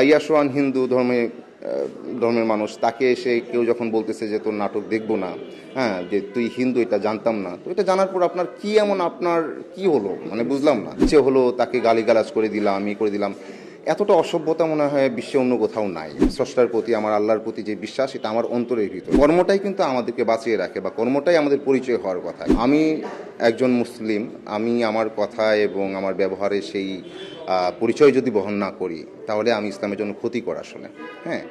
ইয়াসওয়ান হিন্দু ধর্মে ধর্মের মানুষ, তাকে এসে কেউ যখন বলতেছে যে তোর নাটক দেখব না হ্যাঁ যে তুই হিন্দু, এটা জানতাম না, তো এটা জানার পর আপনার কি এমন আপনার কি হলো? মানে বুঝলাম না। যে হলো, তাকে গালিগালাজ করে দিলাম, ই করে দিলাম। এতটা অসভ্যতা মনে হয় বিশ্বে অন্য কোথাও নাই। স্রষ্টার প্রতি, আমার আল্লাহর প্রতি যে বিশ্বাস, এটা আমার অন্তরের ভিতর। কর্মটাই কিন্তু আমাদেরকে বাঁচিয়ে রাখে বা কর্মটাই আমাদের পরিচয় হওয়ার কথা। আমি একজন মুসলিম, আমি আমার কথা এবং আমার ব্যবহারে সেই পরিচয় যদি বহন না করি, তাহলে আমি ইসলামের জন্য ক্ষতিকর আসলে হ্যাঁ?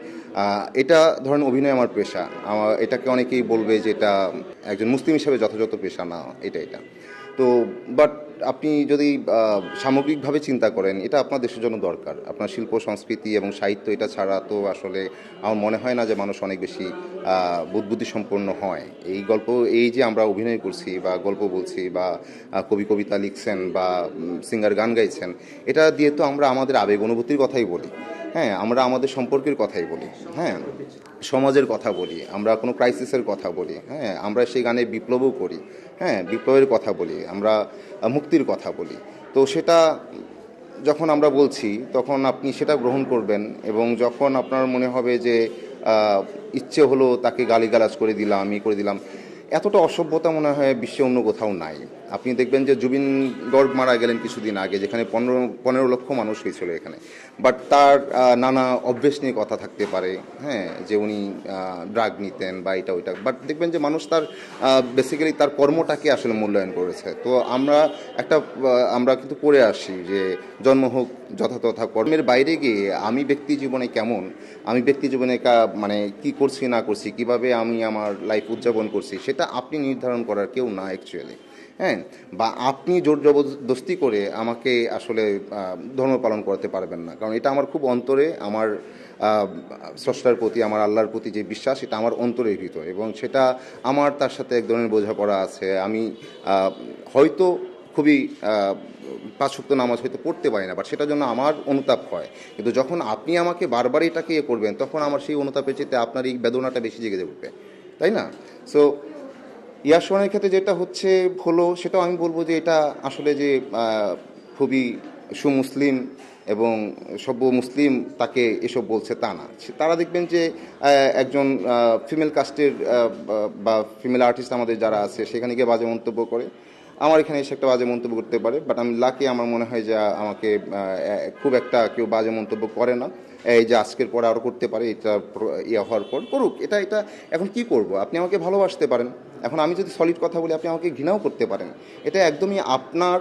এটা ধরেন অভিনয় আমার পেশা। আমার এটাকে অনেকেই বলবে যে এটা একজন মুসলিম হিসেবে যথাযথ পেশা না, এটা এটা। তো বাট আপনি যদি সামগ্রিকভাবে চিন্তা করেন, এটা আপনার দেশের জন্য দরকার। আপনার শিল্প, সংস্কৃতি এবং সাহিত্য এটা ছাড়া তো আসলে আমার মনে হয় না যে মানুষ অনেক বেশি বুদ্বুদ্ধি সম্পন্ন হয়। এই গল্প, এই যে আমরা অভিনয় করছি বা গল্প বলছি বা কবি, কবিতা লিখছেন বা সিঙ্গার গান গাইছেন, এটা দিয়ে তো আমরা আমাদের আবেগ অনুভূতির কথাই বলি। হ্যাঁ আমরা আমাদের সম্পর্কের কথাই বলি হ্যাঁ সমাজের কথা বলি, আমরা কোনো ক্রাইসিসের কথা বলি হ্যাঁ আমরা সেই গানে বিপ্লবও করি হ্যাঁ বিপ্লবের কথা বলি, আমরা মুক্তির কথা বলি। তো সেটা যখন আমরা বলছি, তখন আপনি সেটা গ্রহণ করবেন এবং যখন আপনার মনে হবে যে ইচ্ছে হলো তাকে গালিগালাজ করে দিলাম আমি করে দিলাম, এতটা অসভ্যতা মনে হয় বিশ্বে অন্য কোথাও নাই। আপনি দেখবেন যে জুবিন গর্গ মারা গেলেন কিছুদিন আগে, যেখানে পনেরো পনেরো লক্ষ মানুষ হয়েছিল এখানে। বাট তার নানা অভ্যেস নিয়ে কথা থাকতে পারে হ্যাঁ যে উনি ড্রাগ নিতেন বা এটা ওইটা। বাট দেখবেন যে মানুষ তার বেসিক্যালি তার কর্মটাকে আসলে মূল্যায়ন করেছে। তো আমরা একটা আমরা কিন্তু পড়ে আসি যে জন্ম হোক যথাতথা কর্মের বাইরে গিয়ে আমি ব্যক্তি জীবনে কেমন? আমি ব্যক্তি জীবনে কা- মানে কি করছি, না করছি? কীভাবে আমি আমার লাইফ উদযাপন করছি? সেটা আপনি নির্ধারণ করার কেউ না অ্যাকচুয়ালি হ্যাঁ বা আপনি জোর জবরদস্তি করে আমাকে আসলে ধর্ম পালন করতে পারবেন না। কারণ এটা আমার খুব অন্তরে আমার স্রষ্টার প্রতি আমার আল্লাহর প্রতি যে বিশ্বাস এটা আমার অন্তরের ভিতর এবং সেটা আমার তার সাথে এক ধরনের বোঝাপড়া আছে। আমি হয়তো খুবই আহ, পাঁচ শক্ত নামাজ হয়তো পড়তে পারি না বাট সেটার জন্য আমার অনুতাপ হয়। কিন্তু যখন আপনি আমাকে বারবার এটাকে ইয়ে করবেন তখন আমার সেই অনুতাপের চেয়ে আপনার এই বেদনাটা বেশি জেগে উঠবে। তাই না? সো ইয়াসওয়ানের ক্ষেত্রে যেটা হচ্ছে হলো, সেটাও আমি বলব যে এটা আসলে যে খুবই সুমুসলিম এবং সভ্য মুসলিম তাকে এসব বলছে তা না। তারা দেখবেন যে একজন ফিমেল কাস্টের বা ফিমেল আর্টিস্ট আমাদের যারা আছে, সেখানে গিয়ে বাজে মন্তব্য করে। আমার এখানে এসে একটা বাজে মন্তব্য করতে পারে বাট আমি লাকি আমার মনে হয় যে আমাকে খুব একটা কেউ বাজে মন্তব্য করে না। এই যে আজকের পরে আরও করতে পারে, এটা ইয়ে হওয়ার পর করুক। এটা এটা, এখন কি করব? আপনি আমাকে ভালোবাসতে পারেন। এখন আমি যদি সলিড কথা বলি আপনি আমাকে ঘৃণাও করতে পারেন। এটা একদমই আপনার